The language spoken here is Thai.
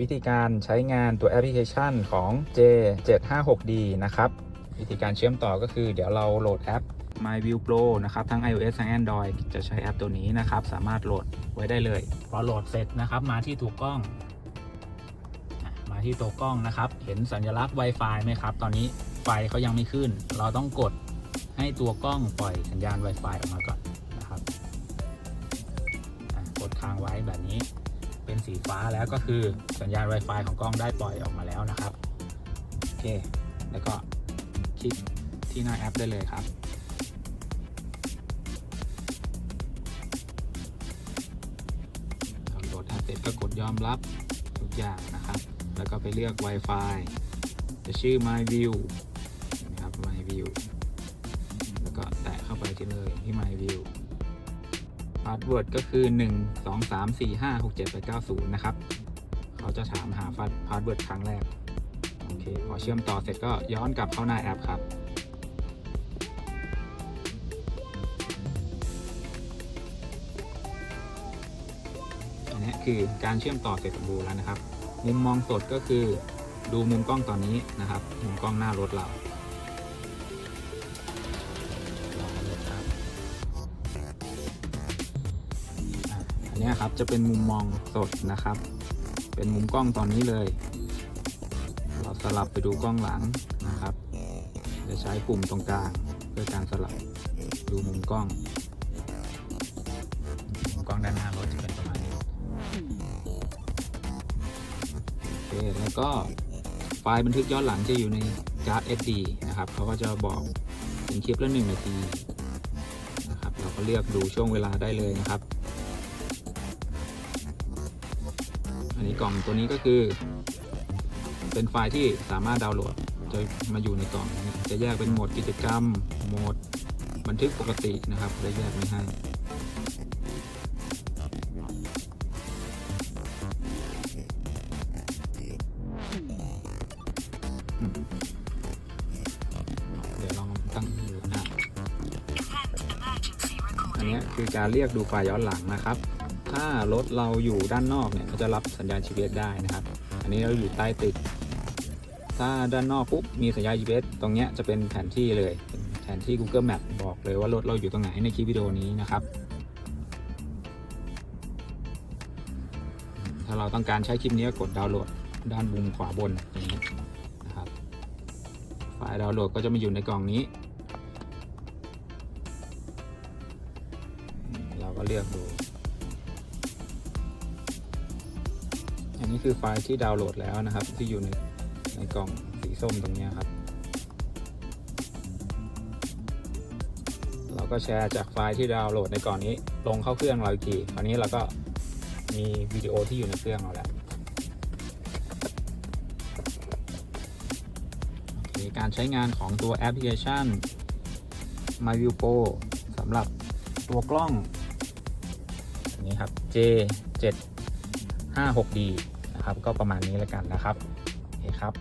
วิธีการใช้งานตัวแอปพลิเคชันของ J756D นะครับ วิธีการเชื่อมต่อก็คือเดี๋ยวเราโหลดแอป MyView Pro นะครับ ทั้ง iOS ทั้ง Android จะใช้แอปตัวนี้นะครับ สามารถโหลดไว้ได้เลย พอโหลดเสร็จนะครับ มาที่ตัวกล้อง มาที่ตัวกล้องนะครับ เห็นสัญลักษณ์ Wi-Fi ไหมครับ ตอนนี้ไฟเขายังไม่ขึ้น เราต้องกดให้ตัวกล้องปล่อยสัญญาณ Wi-Fi ออกมาก่อนนะครับกดค้างไว้แบบนี้ เป็นสีฟ้าแล้วก็คือสัญญาณ Wi-Fi ของกล้องได้ปล่อยออกมาแล้วนะครับ โอเค แล้วก็คลิกที่หน้าแอปได้เลยครับ ดาวน์โหลดแอปเสร็จก็กดยอมรับทุกอย่างนะครับ แล้วก็ไปเลือก Wi-Fi จะชื่อ My View นะครับ My View แล้วก็แตะเข้าไปที่เลยที่ My View พาสเวิร์ดก็คือ 1 2 3 4 5 6 7 8 9 0 นะครับ เขาจะถามหาพาสเวิร์ดครั้งแรก โอเค พอเชื่อมต่อเสร็จก็ย้อนกลับเข้าหน้าแอปครับ อันนี้คือการเชื่อมต่อเสร็จสมบูรณ์แล้วนะครับ มุมมองสดก็คือดูมุมกล้องตอนนี้นะครับ มุมกล้องหน้ารถเรา นเนี้ยครับจะเป็นมุมมองสดนะครับ เป็นมุมกล้องตอนนี้เลย เราสลับไปดูกล้องหลังนะครับ จะใช้ปุ่มตรงกลางเพื่อการสลับดูมุมกล้องมุมกล้องด้านหน้ารถจะเป็นประมาณนี้โอเคแล้วก็ไฟล์บันทึกย้อนหลังจะอยู่ในการ์ด SD นะครับเขาก็จะบอกเป็นคลิปละหนึ่งนาทีนะครับ เราก็เลือกดูช่วงเวลาได้เลยนะครับ อันนี้กล่องตัวนี้ก็คือ เป็นไฟล์ที่สามารถดาวน์โหลดจะมาอยู่ในกล่องนี้จะแยกเป็นโหมดกิจกรรม โหมดบันทึกปกตินะครับได้แยกไม่ให้เดี๋ยวลองตั้งดูนะอันนี้คือการเรียกดูไฟล์ย้อนหลังนะครับ ถ้ารถเราอยู่ด้านนอกเนี่ยมันจะรับสัญญาณ GPS ได้นะครับ อันนี้เราอยู่ใต้ตึก ถ้าด้านนอกปุ๊บมีสัญญาณ GPS ตรงเนี้ยจะเป็นแผนที่เลยแผนที่ Google Map บอกเลยว่ารถเราอยู่ตรงไหนในคลิปวิดีโอนี้นะครับ ถ้าเราต้องการใช้คลิปนี้ก็กดดาวน์โหลดด้านมุมขวาบนอย่างนี้นะครับไฟล์ดาวน์โหลดก็จะมาอยู่ในกล่องนี้เราก็เลือกดู นนี้คือไฟล์ที่ดาวน์โหลดแล้วนะครับ ที่อยู่ในในกล่องสีส้มตรงนี้ครับ เราก็แชร์จากไฟล์ที่ดาวน์โหลดในกล่องนี้ ลงเข้าเครื่องเราอีกทีคราวนี้เราก็มีวิดีโอที่อยู่ในเครื่องเราแล้วการใช้งานของตัวแอปพลิเคชัน MyView Pro สำหรับตัวกล้องอันนี้ครับ J756D นะครับ ก็ประมาณนี้แล้วกันนะครับโอเคครับ